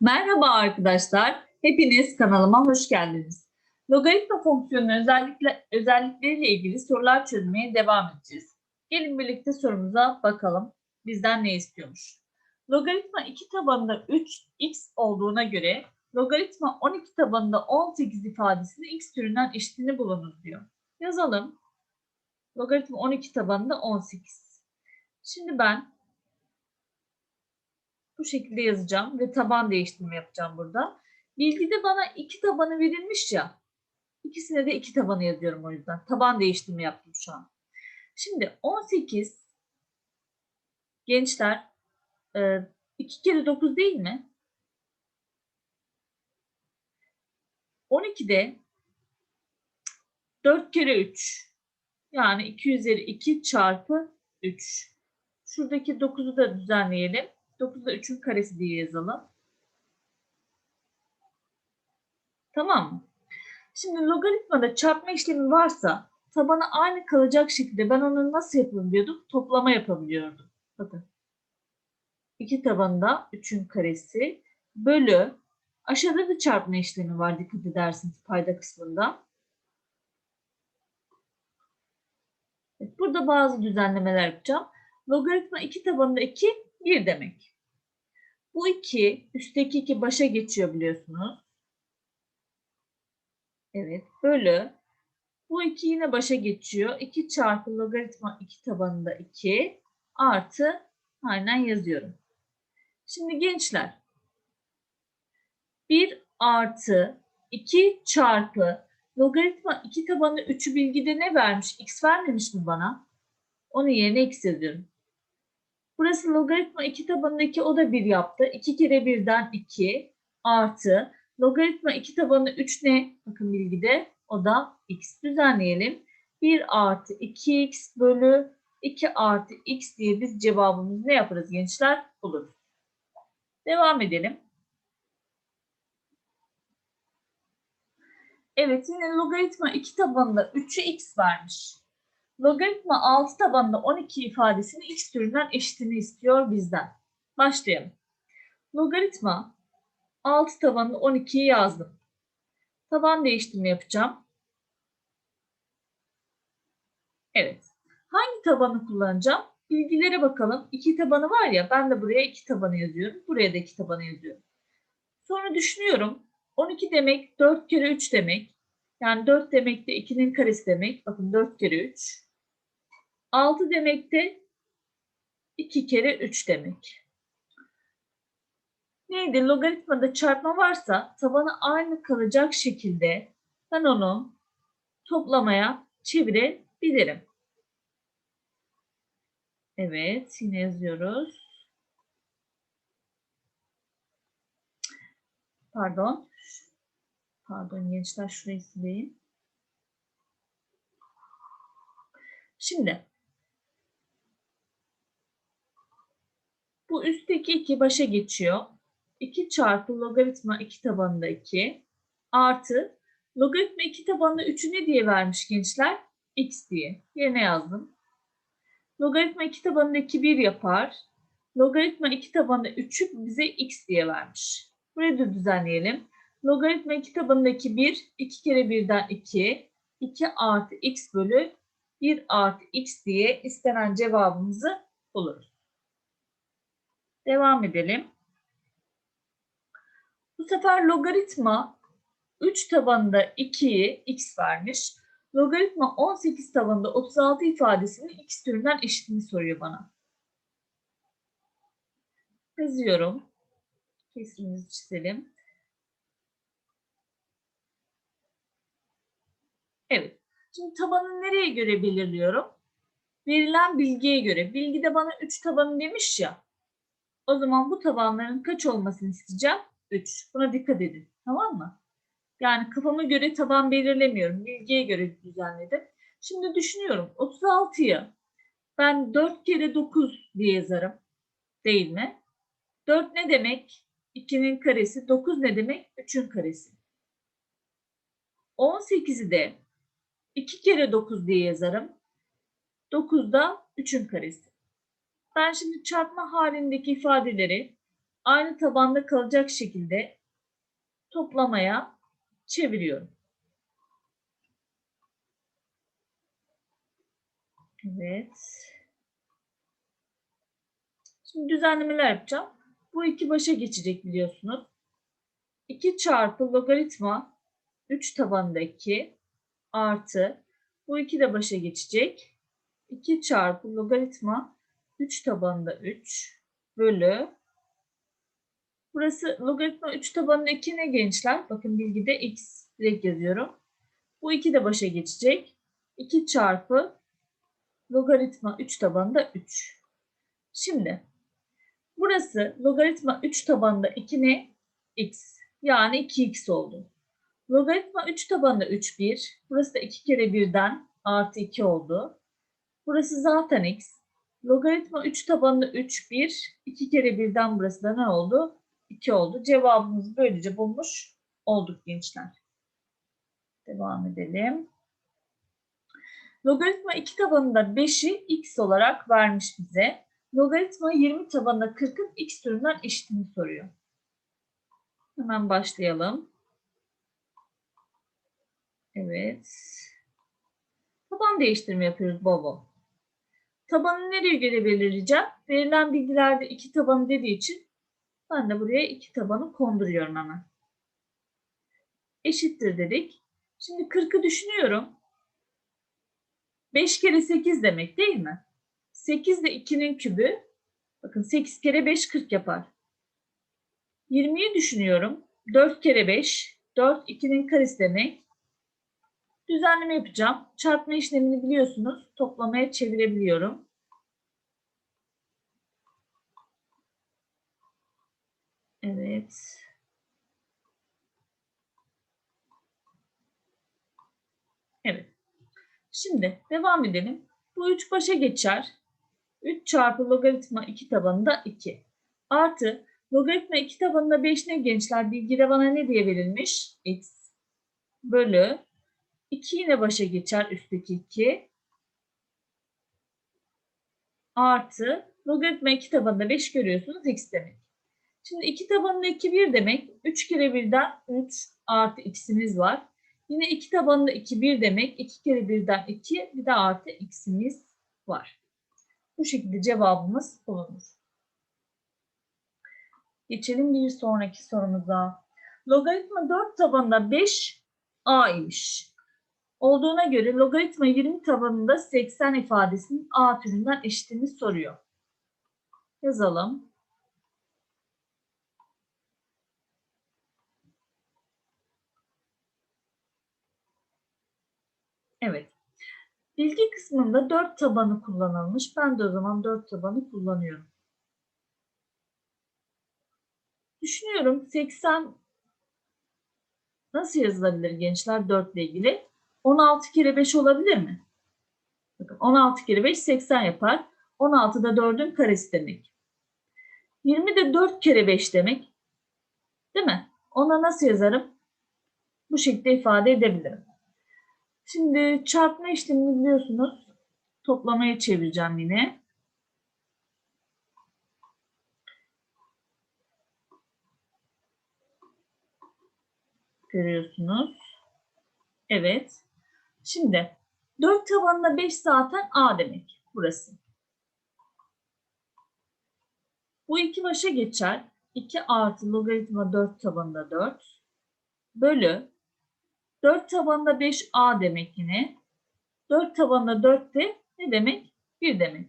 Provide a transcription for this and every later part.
Merhaba arkadaşlar. Hepiniz kanalıma hoş geldiniz. Logaritma fonksiyonunun özellikle, özellikleriyle ilgili sorular çözmeye devam edeceğiz. Gelin birlikte sorumuza bakalım. Bizden ne istiyormuş? Logaritma 2 tabanında 3x olduğuna göre logaritma 12 tabanında 18 ifadesini x türünden eşitini bulunuz diyor. Yazalım. Logaritma 12 tabanında 18. Şimdi ben bu şekilde yazacağım ve taban değiştirme yapacağım burada. Bilgide bana iki tabanı verilmiş ya. İkisine de iki tabanı yazıyorum o yüzden. Taban değiştirme yaptım şu an. Şimdi 18 gençler 2 kere 9 değil mi? 12'de 4 kere 3 yani 2 üzeri 2 çarpı 3. Şuradaki 9'u da düzenleyelim. 9'da 3'ün karesi diye yazalım. Tamam mı? Şimdi logaritmada çarpma işlemi varsa tabanı aynı kalacak şekilde ben onu nasıl yapabiliyordum? Toplama yapabiliyordum. Bakın. İki tabanda 3'ün karesi bölü aşağıda da çarpma işlemi var dikkat edersiniz payda kısmında. Evet, burada bazı düzenlemeler yapacağım. Logaritma 2 tabanında 2 1 demek. Bu 2 üstteki 2 başa geçiyor biliyorsunuz. Evet bölü. Bu 2 yine başa geçiyor. 2 çarpı logaritma 2 tabanında 2 artı aynen yazıyorum. Şimdi gençler 1 artı 2 çarpı logaritma 2 tabanı 3'ü bilgide ne vermiş? X vermemiş mi bana? Onun yerine x yazıyorum. Burası logaritma 2 tabanındaki o da 1 yaptı. 2 kere 1'den 2 artı logaritma 2 tabanı 3 ne? Bakın bilgide o da x düzenleyelim. 1 artı 2x bölü 2 artı x diye biz cevabımızı ne yaparız gençler? Buluruz. Devam edelim. Evet yine logaritma 2 tabanında 3'ü x vermiş. Logaritma 6 tabanında 12 ifadesini x türünden eşitini istiyor bizden. Başlayalım. Logaritma 6 tabanında 12'yi yazdım. Taban değiştirme yapacağım. Evet. Hangi tabanı kullanacağım? Bilgilere bakalım. 2 tabanı var ya ben de buraya 2 tabanı yazıyorum. Buraya da 2 tabanı yazıyorum. Sonra düşünüyorum. 12 demek 4 kere 3 demek. Yani 4 demek de 2'nin karesi demek. Bakın 4 kere 3. 6 demek de 2 kere 3 demek. Neydi? Logaritmada çarpma varsa tabanı aynı kalacak şekilde ben onu toplamaya çevirebilirim. Evet, yine yazıyoruz. Pardon. Pardon gençler şurayı sileyim. Şimdi Bu üstteki 2 başa geçiyor. 2 çarpı logaritma 2 tabanında 2 artı logaritma 2 tabanında 3'ü ne diye vermiş gençler? x diye. Yerine yazdım. Logaritma 2 tabanında 2 1 yapar. Logaritma 2 tabanında 3'ü bize x diye vermiş. Burayı da düzenleyelim. Logaritma 2 tabanındaki 1, 2 kere 1'den 2, 2 artı x bölü 1 artı x diye istenen cevabımızı buluruz. Devam edelim. Bu sefer logaritma 3 tabanında 2'yi x vermiş. Logaritma 18 tabanında 36 ifadesinin x türünden eşitini soruyor bana. Yazıyorum. Kesrimizi çizelim. Evet. Şimdi tabanı nereye göre belirliyorum? Verilen bilgiye göre. Bilgide bana 3 tabanı demiş ya. O zaman bu tabanların kaç olmasını isteyeceğim? 3. Buna dikkat edin. Tamam mı? Yani kafama göre taban belirlemiyorum. Bilgiye göre düzenledim. Şimdi düşünüyorum. 36'yı ben 4 kere 9 diye yazarım. Değil mi? 4 ne demek? 2'nin karesi. 9 ne demek? 3'ün karesi. 18'i de 2 kere 9 diye yazarım. 9 da 3'ün karesi. Ben şimdi çarpma halindeki ifadeleri aynı tabanda kalacak şekilde toplamaya çeviriyorum. Evet. Şimdi düzenlemeler yapacağım. Bu iki başa geçecek biliyorsunuz. 2 çarpı logaritma 3 tabanında 2 artı bu 2 de başa geçecek. 2 çarpı logaritma 3 tabanında 3 bölü Burası logaritma 3 tabanında 2 ne gençler? Bakın bilgide x direkt yazıyorum. Bu 2 de başa geçecek. 2 çarpı logaritma 3 tabanında 3. Şimdi burası logaritma 3 tabanında 2 ne? x. Yani 2x oldu. Logaritma 3 tabanında 3 1. Burası da 2 kere 1'den artı 2 oldu. Burası zaten x. Logaritma 3 tabanında 3 1. 2 kere 1'den burası da ne oldu? 2 oldu. Cevabımızı böylece bulmuş olduk gençler. Devam edelim. Logaritma 2 tabanında 5'i x olarak vermiş bize. Logaritma 20 tabanında 40'ın x türünden eşitini soruyor. Hemen başlayalım. Evet. Taban değiştirme yapıyoruz baba. Tabanı nereye göre belirleyeceğim? Verilen bilgilerde iki tabanı dediği için ben de buraya iki tabanı konduruyorum hemen. Eşittir dedik. Şimdi 40'ı düşünüyorum. 5 kere 8 demek değil mi? 8 de 2'nin kübü. Bakın 8 kere 5 40 yapar. 20'yi düşünüyorum. 4 kere 5. 4 2'nin karesi demek. Düzenleme yapacağım. Çarpma işlemini biliyorsunuz. Toplamaya çevirebiliyorum. Evet. Evet. Şimdi devam edelim. Bu 3 başa geçer. 3 çarpı logaritma 2 tabanında 2. Artı logaritma 2 tabanında 5 ne gençler? Bilgide bana ne diye verilmiş? X bölü 2 yine başa geçer üstteki 2. Artı logaritma 2 tabanında 5 görüyorsunuz x demek. Şimdi 2 tabanında 2 1 demek. 3 kere 1'den 3 artı x'imiz var. Yine 2 tabanında 2 1 demek. 2 kere 1'den 2 bir de artı x'imiz var. Bu şekilde cevabımız bulunur. Geçelim bir sonraki sorumuza. Logaritma 4 tabanında 5 a imiş. Olduğuna göre logaritma 20 tabanında 80 ifadesinin a türünden eşitini soruyor. Yazalım. Evet. Bilgi kısmında 4 tabanı kullanılmış. Ben de o zaman 4 tabanı kullanıyorum. Düşünüyorum 80 nasıl yazılabilir gençler 4 ile ilgili? 16 kere 5 olabilir mi? Bakın 16 kere 5 80 yapar. 16 da 4'ün karesi demek. 20 de 4 kere 5 demek. Değil mi? Ona nasıl yazarım? Bu şekilde ifade edebilirim. Şimdi çarpma işlemini biliyorsunuz. Toplamaya çevireceğim yine. Görüyorsunuz. Evet. Şimdi 4 tabanında 5 zaten A demek burası. Bu iki başa geçer. 2 artı logaritma 4 tabanında 4 bölü 4 tabanında 5A demek yine. 4 tabanında 4 de ne demek? 1 demek.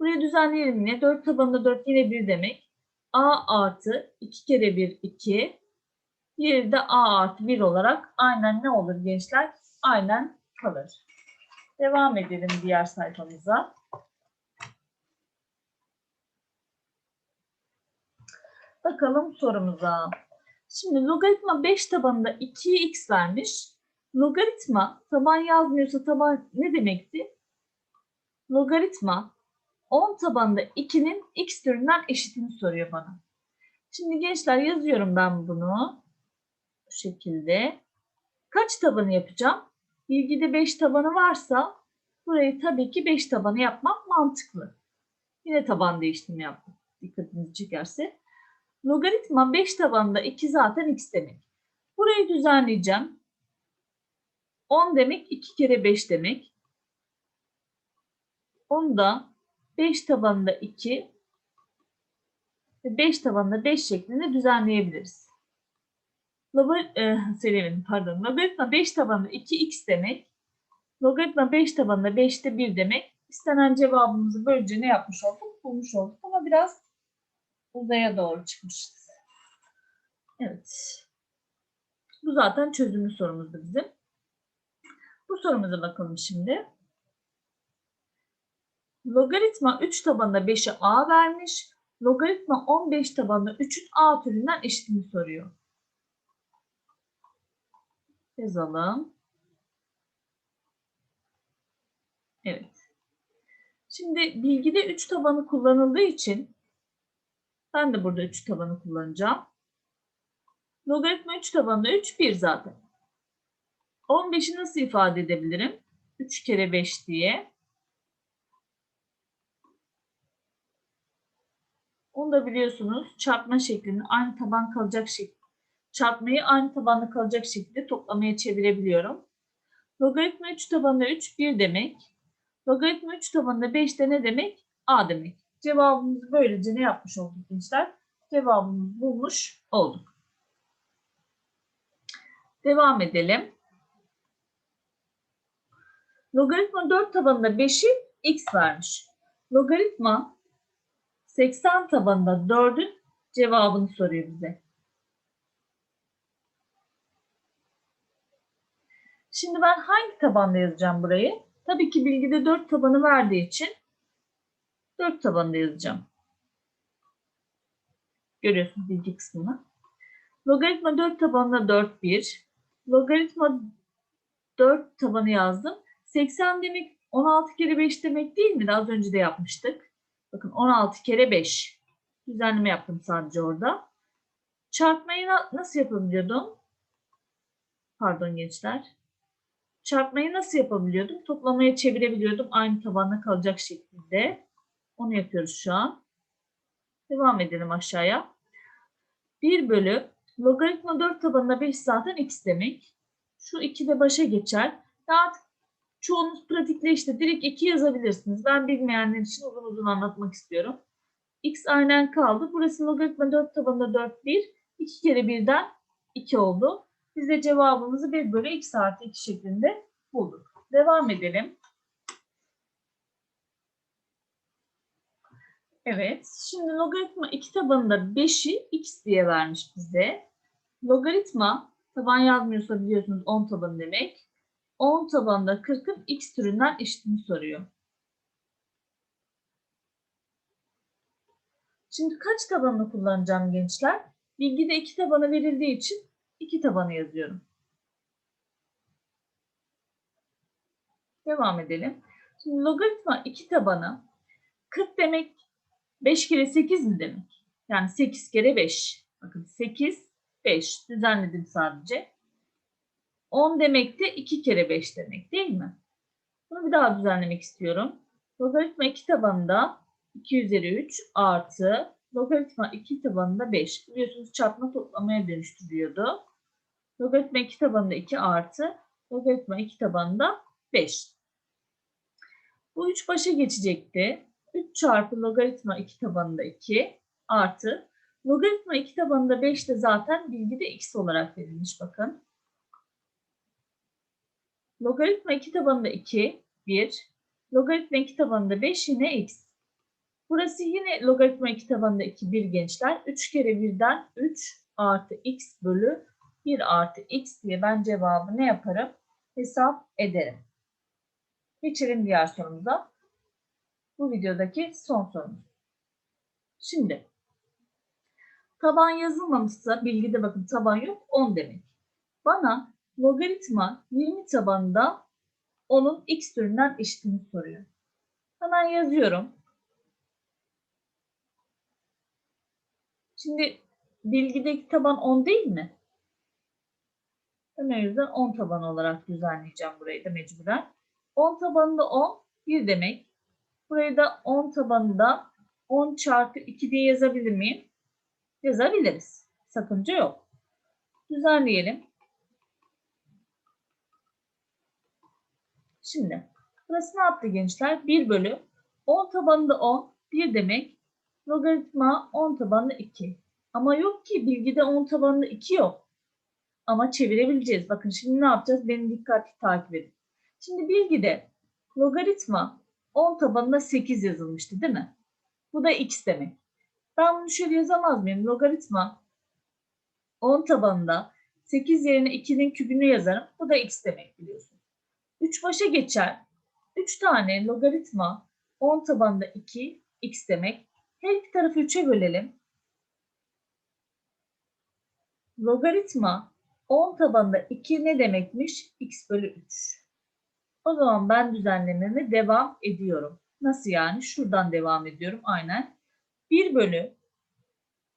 Buraya düzenleyelim yine. 4 tabanında 4 yine 1 demek. A artı 2 kere 1 2. Diğeri de A artı 1 olarak aynen ne olur gençler? Aynen kalır. Devam edelim diğer sayfamıza. Bakalım sorumuza. Şimdi logaritma 5 tabanında 2x vermiş. Logaritma taban yazmıyorsa taban ne demekti? Logaritma 10 tabanında 2'nin x türünden eşitini soruyor bana. Şimdi gençler yazıyorum ben bunu. Bu şekilde. Kaç tabanı yapacağım? Bilgide 5 tabanı varsa burayı tabii ki 5 tabanı yapmak mantıklı. Yine taban değiştirme yaptım. Dikkatinizi çekerse. Logaritma 5 tabanında 2 zaten x demek. Burayı düzenleyeceğim. 10 demek 2 kere 5 demek. Onu da 5 tabanında 2 ve 5 tabanında 5 şeklinde düzenleyebiliriz. Logar e, söyleyemedim, pardon. Logaritma 5 tabanında 2x demek. Logaritma 5 tabanında 5'te 1 demek. İstenen cevabımızı böylece ne yapmış olduk? Bulmuş olduk ama biraz uzaya doğru çıkmışız. Evet. Bu zaten çözümlü sorumuzdu bizim. Bu sorumuza bakalım şimdi. Logaritma 3 tabanında 5'i a vermiş. Logaritma 15 tabanında 3'ün a türünden eşitini soruyor. Yazalım. Evet. Şimdi bilgide 3 tabanı kullanıldığı için ben de burada 3 tabanı kullanacağım. Logaritma 3 tabanında 3 1 zaten. 15'i nasıl ifade edebilirim? 3 kere 5 diye. Onu da biliyorsunuz çarpma şeklini aynı taban kalacak şekilde çarpmayı aynı tabanda kalacak şekilde toplamaya çevirebiliyorum. Logaritma 3 tabanında 3 1 demek. Logaritma 3 tabanında 5 de ne demek? A demek. Cevabımızı böylece ne yapmış olduk gençler? Cevabımızı bulmuş olduk. Devam edelim. Logaritma 4 tabanında 5'i x vermiş. Logaritma 80 tabanında 4'ün cevabını soruyor bize. Şimdi ben hangi tabanda yazacağım burayı? Tabii ki bilgide 4 tabanı verdiği için 4 tabanında yazacağım. Görüyorsunuz bilgi kısmını. Logaritma 4 tabanında 4 1. Logaritma 4 tabanı yazdım. 80 demek 16 kere 5 demek değil mi? Az önce de yapmıştık. Bakın 16 kere 5. Düzenleme yaptım sadece orada. Çarpmayı nasıl yapabiliyordum? Pardon gençler. Çarpmayı nasıl yapabiliyordum? Toplamaya çevirebiliyordum. Aynı tabanda kalacak şekilde. Onu yapıyoruz şu an. Devam edelim aşağıya. 1 bölü logaritma 4 tabanında 5 zaten x demek. Şu 2 de başa geçer. Daha çoğunuz pratikle işte direkt 2 yazabilirsiniz. Ben bilmeyenler için uzun uzun anlatmak istiyorum. x aynen kaldı. Burası logaritma 4 tabanında 4 1. 2 kere 1'den 2 oldu. Biz de cevabımızı 1 bölü x artı 2 şeklinde bulduk. Devam edelim. Evet. Şimdi logaritma 2 tabanında 5'i x diye vermiş bize. Logaritma taban yazmıyorsa biliyorsunuz 10 taban demek. 10 tabanında 40'ın x türünden eşitini soruyor. Şimdi kaç tabanını kullanacağım gençler? Bilgide 2 tabanı verildiği için 2 tabanı yazıyorum. Devam edelim. Şimdi logaritma 2 tabanı 40 demek 5 kere 8 mi demek? Yani 8 kere 5. Bakın 8, 5 düzenledim sadece. 10 demek de 2 kere 5 demek değil mi? Bunu bir daha düzenlemek istiyorum. Logaritma 2 tabanında 2 üzeri 3 artı logaritma 2 tabanında 5. Biliyorsunuz çarpma toplamaya dönüştürüyordu. Logaritma 2 tabanında 2 artı logaritma 2 tabanında 5. Bu 3 başa geçecekti. 3 çarpı logaritma 2 tabanında 2 artı logaritma 2 tabanında 5 de zaten bilgide x olarak verilmiş bakın. Logaritma 2 tabanında 2 1. Logaritma 2 tabanında 5 yine x. Burası yine logaritma 2 tabanında 2 1 gençler. 3 kere 1'den 3 artı x bölü 1 artı x diye ben cevabı ne yaparım? Hesap ederim. Geçelim diğer sorumuza. Bu videodaki son sorumuz. Şimdi taban yazılmamışsa bilgide bakın taban yok 10 demek. Bana logaritma 20 tabanında onun x türünden eşitini soruyor. Hemen yazıyorum. Şimdi bilgideki taban 10 değil mi? Ben o yüzden 10 taban olarak düzenleyeceğim burayı da mecburen. 10 tabanında 10 1 demek. Burayı da 10 tabanında 10 çarpı 2 diye yazabilir miyim? yazabiliriz. Sakınca yok. Düzenleyelim. Şimdi burası ne yaptı gençler? 1 bölü 10 tabanında 10 1 demek. Logaritma 10 tabanında 2. Ama yok ki bilgide 10 tabanında 2 yok. Ama çevirebileceğiz. Bakın şimdi ne yapacağız? Beni dikkatli takip edin. Şimdi bilgide logaritma 10 tabanında 8 yazılmıştı değil mi? Bu da x demek. Ben bunu şöyle yazamaz mıyım? Logaritma 10 tabanında 8 yerine 2'nin kübünü yazarım. Bu da x demek biliyorsun. 3 başa geçer. 3 tane logaritma 10 tabanında 2 x demek. Her iki tarafı 3'e bölelim. Logaritma 10 tabanında 2 ne demekmiş? x bölü 3. O zaman ben düzenlememe devam ediyorum. Nasıl yani? Şuradan devam ediyorum. Aynen. 1 bölü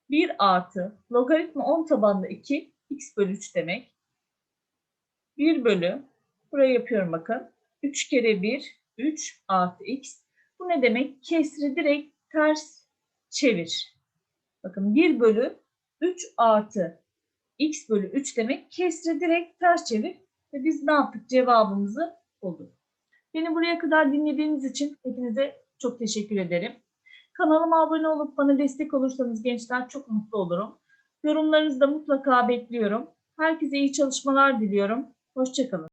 1 artı logaritma 10 tabanında 2 x bölü 3 demek. 1 bölü burayı yapıyorum bakın. 3 kere 1 3 artı x. Bu ne demek? Kesri direkt ters çevir. Bakın 1 bölü 3 artı x bölü 3 demek. Kesri direkt ters çevir. Ve biz ne yaptık? Cevabımızı bulduk. Beni buraya kadar dinlediğiniz için hepinize çok teşekkür ederim. Kanalıma abone olup bana destek olursanız gençler çok mutlu olurum. Yorumlarınızı da mutlaka bekliyorum. Herkese iyi çalışmalar diliyorum. Hoşçakalın.